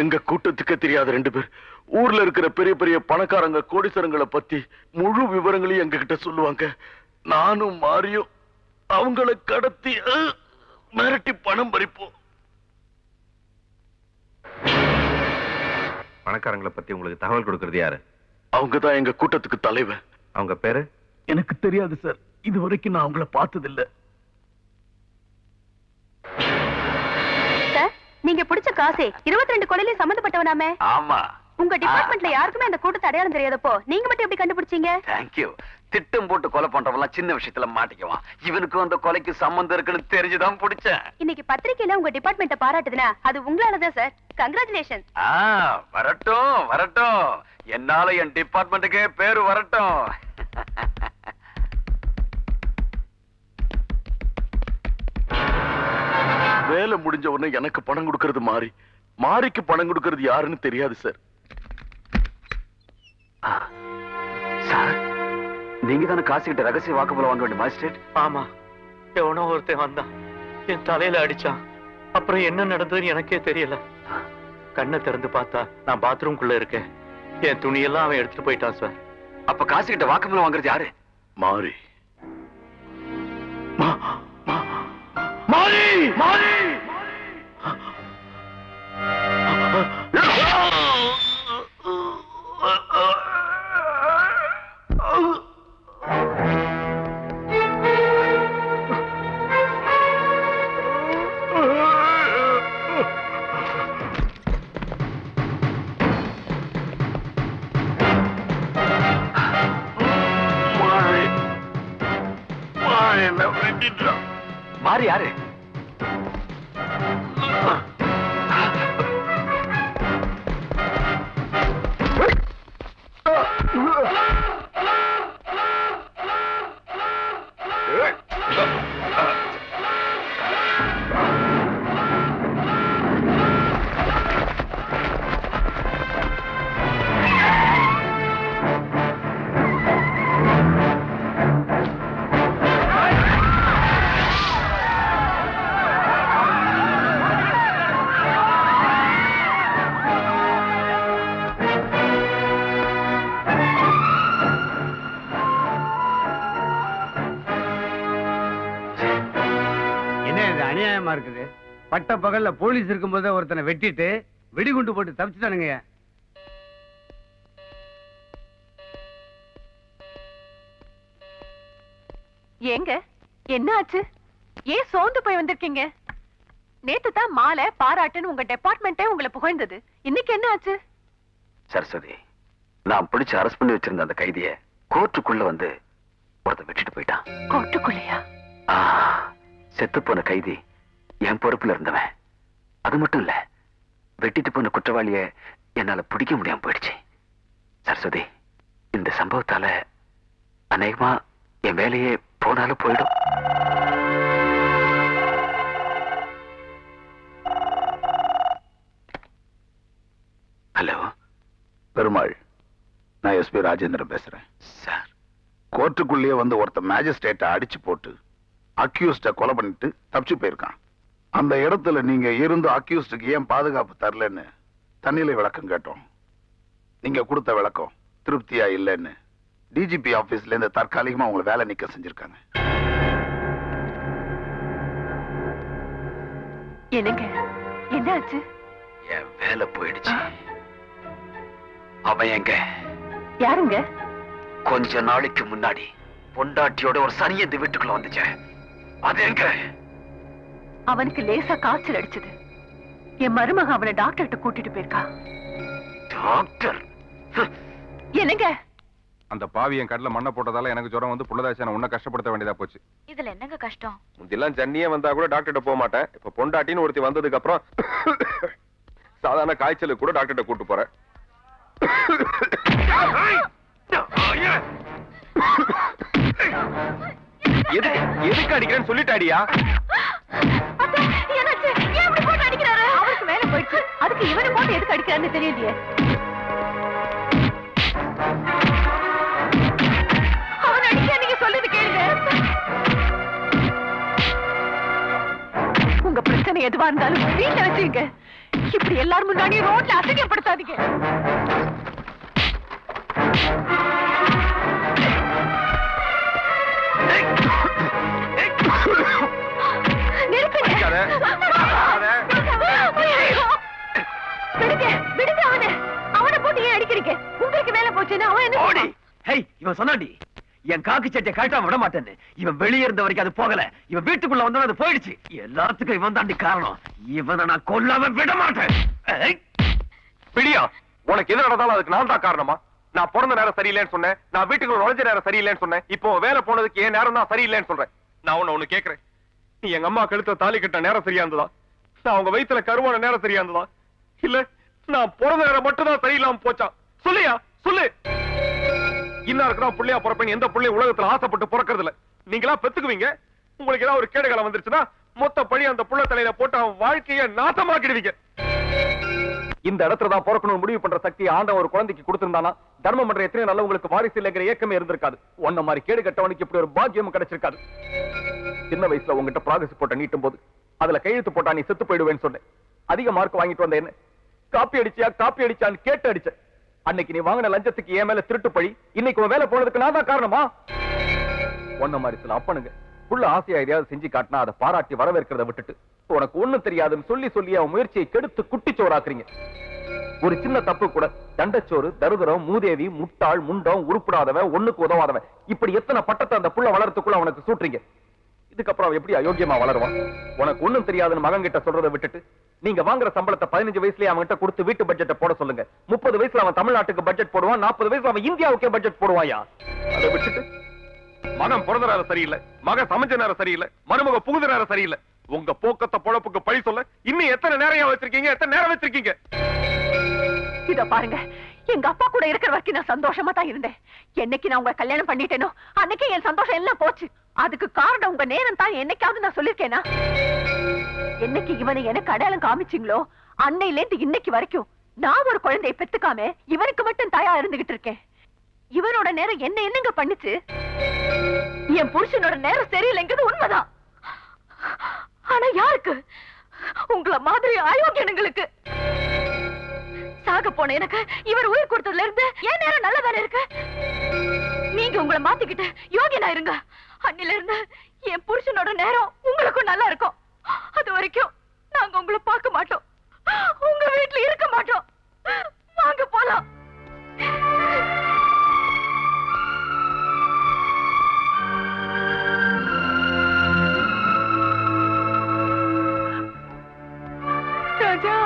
எங்க கூட்டத்துக்கு தெரியாத ரெண்டு பேர். ஊர்ல இருக்கிற பெரிய பெரிய பணக்காரங்க கோடீஸ்வரங்களை பத்தி முழு விவரங்களையும் எங்க கிட்ட சொல்லுவாங்க. நானும் மாறியும் அவங்கள கடத்தி மிரட்டி பணம் பறிப்போம். பணக்காரங்களை பத்தி உங்களுக்கு தகவல் கொடுக்கறது யாரு? அவங்க தான் எங்க கூட்டத்துக்கு தலைவன் அவங்க பேரு? எனக்கு தெரியாது சார். இது வரைக்கும் நான் அவங்கள பார்த்ததில்ல. நீங்க பிடிச்ச காசே இருபத்தி ரெண்டு கொலையில சம்பந்தப்பட்டவனாமே ஆமா. உங்க டிபார்ட்மெண்ட்ல யாருக்குமே அந்த கூட்டத்தை அடையாளம் தெரியாதப்போ நீங்க மட்டும் எப்படி கண்டுபிடிச்சீங்க? தேங்க்யூ திட்டம் போட்டு கொலை பண்றவன்லாம் சின்ன விஷயத்துல மாட்டிக்குவான். இவனுக்கும் அந்த கொலைக்கு சம்பந்தம் இருக்குன்னு தெரிஞ்சுதான் பிடிச்சேன். இன்னைக்கு பத்திரிக்கையில உங்க டிபார்ட்மெண்ட்ட பாராட்டுதுன்னா அது உங்களாலதான் சார் கங்க்ராச்சுலேஷன் வரட்டும் வரட்டும். என்னால என் டிபார்ட்மெண்ட்டுக்கே பேரு வரட்டும். வேலை முடிஞ்ச உடனே எனக்கு பணம் கொடுக்கறது மாறி மாறிக்கு பணம் கொடுக்கறது யாருன்னு தெரியாது சார். ஆ, சார் நீங்க தானே காசு கிட்ட ரகசிய வாக்குமூலம் வாங்க வேண்டிய மாஜிஸ்ட்ரேட் ஆமா எவனோ ஒருத்தன் வந்தான். என் தலையில அடிச்சான். அப்புறம் என்ன நடந்ததுன்னு எனக்கே தெரியல. கண்ணை திறந்து பார்த்தா நான் பாத்ரூம்குள்ள இருக்கேன். என் துணியெல்லாம் அவன் எடுத்துட்டு போயிட்டான் சார். அப்ப காசு கிட்ட வாக்குமூலம் வாங்குறது யாரு? மாறி. மாறி யாரு பட்ட பகல்ல போலீஸ் இருக்கும்போதே ஒருத்தனை வெட்டிட்டு வெடிகுண்டு போட்டு தப்பிச்சுட்டானுங்க. ஏங்க என்ன ஆச்சு? ஏன் சோர்ந்து போய் வந்திருக்கீங்க? நேத்து தான் மாலை பாராட்டுன்னு உங்க டிபார்ட்மெண்ட்டே உங்களை புகழ்ந்தது. இன்னைக்கு என்ன ஆச்சு? சரஸ்வதி நான் பிடிச்சு அரெஸ்ட் பண்ணி வச்சிருந்த அந்த கைதிய கோர்ட்டுக்குள்ள வந்து ஒருத்தன் வெட்டிட்டு போயிட்டான். கோட்டுக்குள்ளையா ஆ, செத்துப் போன கைதி என் பொறுப்புல இருந்தவன். அது மட்டும் இல்ல வெட்டிட்டு போன குற்றவாளிய என்னால பிடிக்க முடியாம போயிடுச்சு. சரஸ்வதி இந்த சம்பவத்தால அநேகமா என் வேலையே போனாலும் போயிடும். ஹலோ. பெருமாள் நான் எஸ்பி ராஜேந்திரன் பேசுறேன். சார். கோர்ட்டுக்குள்ளேயே வந்து ஒருத்த மேஜிஸ்ட்ரேட்டை அடிச்சு போட்டு அக்யூஸ்ட கொலை பண்ணிட்டு தப்பிச்சு போயிருக்கான். அந்த இடத்துல நீங்க இருந்து அக்யூஸ்டுக்கு ஏன் பாதுகாப்பு தரலன்னு தண்ணியில விளக்கம் கேட்டோம். நீங்க கொடுத்த விளக்கம் திருப்தியா இல்லைன்னு டிஜிபி ஆபீஸ்ல இருந்து தற்காலிகமா உங்களை வேலை நிக்க செஞ்சிருக்காங்க. என்னங்க? என்ன ஆச்சு என் வேலை போயிடுச்சு. அவன் எங்க? யாருங்க? கொஞ்ச நாளைக்கு முன்னாடி பொண்டாட்டியோட ஒரு சனிய வீட்டுக்குள்ள வந்துச்சே. அது எங்க? அவனுக்கு லேசா காய்ச்சல் அடிச்சது. என் மருமக அவனை டாக்டர்கிட்ட கூட்டிட்டு போயிருக்கா. டாக்டர் ஹ், என்னங்க? அந்த பாவி என் கடல மண்ணை போட்டதால எனக்கு ஜுரம் வந்து புள்ளதாச்சனை உன்ன கஷ்டப்படுத்த வேண்டியதா போச்சு. இதுல என்னங்க கஷ்டம்? முந்தியெல்லாம் ஜன்னியே வந்தா கூட டாக்டர்கிட்ட போக மாட்டேன். இப்ப பொண்டாட்டின்னு ஒருத்தி வந்ததுக்கு அப்புறம் சாதாரண காய்ச்சலுக்கு கூட டாக்டர்கிட்ட கூட்டு போறேன். எதுக்கு அடிக்கிறேன்னு சொல்லிட்டாடியா? போயிடுச்சு. அதுக்கு இவனை போட்டு எதுக்கு அடிக்கிறான்னு தெரியலையே. அவன் அடிக்க நீங்க சொல்லுது கேளுங்க. உங்க பிரச்சனை எதுவா இருந்தாலும் வீட்டுல வச்சுங்க. இப்படி எல்லாரும் முன்னாடி ரோட்ல அசிங்கப்படுத்தாதீங்க. போச்சுன்னா அவன் என்ன ஓடி. செய்வான்? ஹேய் இவன் சொன்னாடி என் காக்கு சட்டை கழட்டாம விட மாட்டேன்னு இவன் வெளியே இருந்த வரைக்கும் அது போகல. இவன் வீட்டுக்குள்ள வந்தா அது போயிடுச்சு. எல்லாத்துக்கும் இவன் தாண்டி காரணம். இவனை நான் கொல்லாம விட மாட்டேன் ஏய், பிடியா உனக்கு எது நடந்தாலும் அதுக்கு நான் தான் காரணமா? நான் பிறந்த நேரம் சரியில்லைன்னு சொன்னேன். நான் வீட்டுக்கு நுழைஞ்ச நேரம் சரியில்லைன்னு சொன்னேன். இப்போ வேலை போனதுக்கு என் நேரம் தான் சரியில்லைன்னு சொல்றேன். நான் உன்னை ஒண்ணு கேக்குறேன். நீ எங்க அம்மா கழுத்த தாலி கட்ட நேரம் சரியா இருந்ததா நான் அவங்க வயித்துல கருவான நேரம் சரியா இருந்ததா இல்ல நான் பிறந்த நேரம் மட்டும் தான் சரியில்லாம போச்சா சொல்லியா? சொல்லு. இன்னாருக்கு தான் புள்ளையா பிறப்பேன் எந்த பிள்ளை உலகத்துல ஆசைப்பட்டு பிறக்கிறது இல்ல நீங்களா பெத்துக்குவீங்க. உங்களுக்கு ஏதாவது ஒரு கேடுகாலம் வந்துருச்சுன்னா மொத்த பழி அந்த புள்ள தலையில போட்டு அவன் வாழ்க்கைய நாசமாக்கிடுவீங்க. இந்த இடத்துல தான் பிறக்கணும் முடிவு பண்ற சக்தி ஆண்ட ஒரு குழந்தைக்கு கொடுத்திருந்தானா? தர்மம் பண்ற எத்தனை நல்லவங்களுக்கு வாரிசு இல்லைங்கிற ஏக்கமே இருந்திருக்காது. உன்ன மாதிரி கேடு கட்டவனுக்கு இப்படி ஒரு பாக்கியம் கிடைச்சிருக்காது. சின்ன வயசுல உங்ககிட்ட ப்ராகிரஸ் போட்ட நீட்டும் போது அதுல கையெழுத்து போட்டா நீ செத்து போயிடுவேன்னு சொன்னேன். அதிக மார்க் வாங்கிட்டு வந்த என்ன காப்பி அடிச்சியா காப்பி அடிச்சான்னு கேட்டு அடிச்சேன். அன்னைக்கு நீ வாங்கின லஞ்சத்துக்கு என் மேல திருட்டு பழி. இன்னைக்கு உன் வேலை போனதுக்கு நான் தான் காரணமா? ஒன்ன மாதிரி சில அப்பனுங்க. புள்ள ஆசையா எதையாவது செஞ்சு காட்டினா அதை பாராட்டி வரவேற்கிறத விட்டுட்டு உனக்கு ஒண்ணும் தெரியாதுன்னு சொல்லி சொல்லி அவன் முயற்சியை கெடுத்து குட்டிச்சோறாக்குறீங்க. ஒரு சின்ன தப்பு கூட தண்டச்சோறு தருதரம் மூதேவி முட்டாள் முண்டம் உருப்படாதவன் ஒண்ணுக்கு உதவாதவன். இப்படி எத்தனை பட்டத்தை அந்த புள்ள வளர்த்துக்குள்ள அவனுக்கு சூட்டுறீங்க? இதுக்கப்புறம் எப்படி அயோக்கியமா வளருவான் உனக்கு ஒண்ணும் தெரியாதுன்னு மகன் கிட்ட சொல்றதை விட்டுட்டு நீங்க வாங்குற சம்பளத்தை பதினஞ்சு வயசுலயே அவன் கிட்ட கொடுத்து வீட்டு பட்ஜெட்டை போட சொல்லுங்க. முப்பது வயசுல அவன் தமிழ்நாட்டுக்கு பட்ஜெட் போடுவான் நாற்பது வயசுல அவன் இந்தியாவுக்கே பட்ஜெட் போடுவாயா? அதை விட்டுட்டு மகன் பிறந்த நேரம் சரியில்லை மகன் சமைச்ச நேரம் சரியில்லை மருமக புகுந்த நேரம் சரியில்லை. உங்க போக்கத்தை பொழப்புக்கு பழி சொல்ல இன்னும் எத்தனை நேரம் வச்சிருக்கீங்க? எத்தனை நேரம் வச்சிருக்கீங்க? இத பாருங்க எங்க அப்பா கூட இருக்கிற வரைக்கும் நான் சந்தோஷமா தான் இருந்தேன். என்னைக்கு நான் உங்களை கல்யாணம் பண்ணிட்டேனோ அன்னைக்கு என் சந்தோஷம் எல்லாம் போச்சு. அதுக்கு காரணம் உங்க நேரம் தான் என்னைக்காவது நான் சொல்லிருக்கேனா என்னைக்கு இவனை எனக்கு அடையாளம் காமிச்சீங்களோ அன்னையில இருந்து இன்னைக்கு வரைக்கும் நான் ஒரு குழந்தையை பெத்துக்காம இவனுக்கு மட்டும் தாயா இருந்துகிட்டு இருக்கேன். இவனோட நேரம் என்ன என்னங்க பண்ணுச்சு? என் புருஷனோட நேரம் சரியில்லைங்கிறது உண்மைதான். ஆனா யாருக்கு? உங்கள மாதிரி அயோக்கியனுங்களுக்கு சாக போன எனக்கு இவர் உயிர் கொடுத்ததுல இருந்து என் நேரம் நல்ல வேலை இருக்கு. நீங்க உங்களை மாத்திக்கிட்டு யோகினா இருங்க. அன்னில இருந்து என் புருஷனோட நேரம் உங்களுக்கும் நல்லா இருக்கும். அது வரைக்கும் நாங்க உங்களை பார்க்க மாட்டோம். உங்க வீட்டுல இருக்க மாட்டோம். வாங்க போலாம். ராஜா.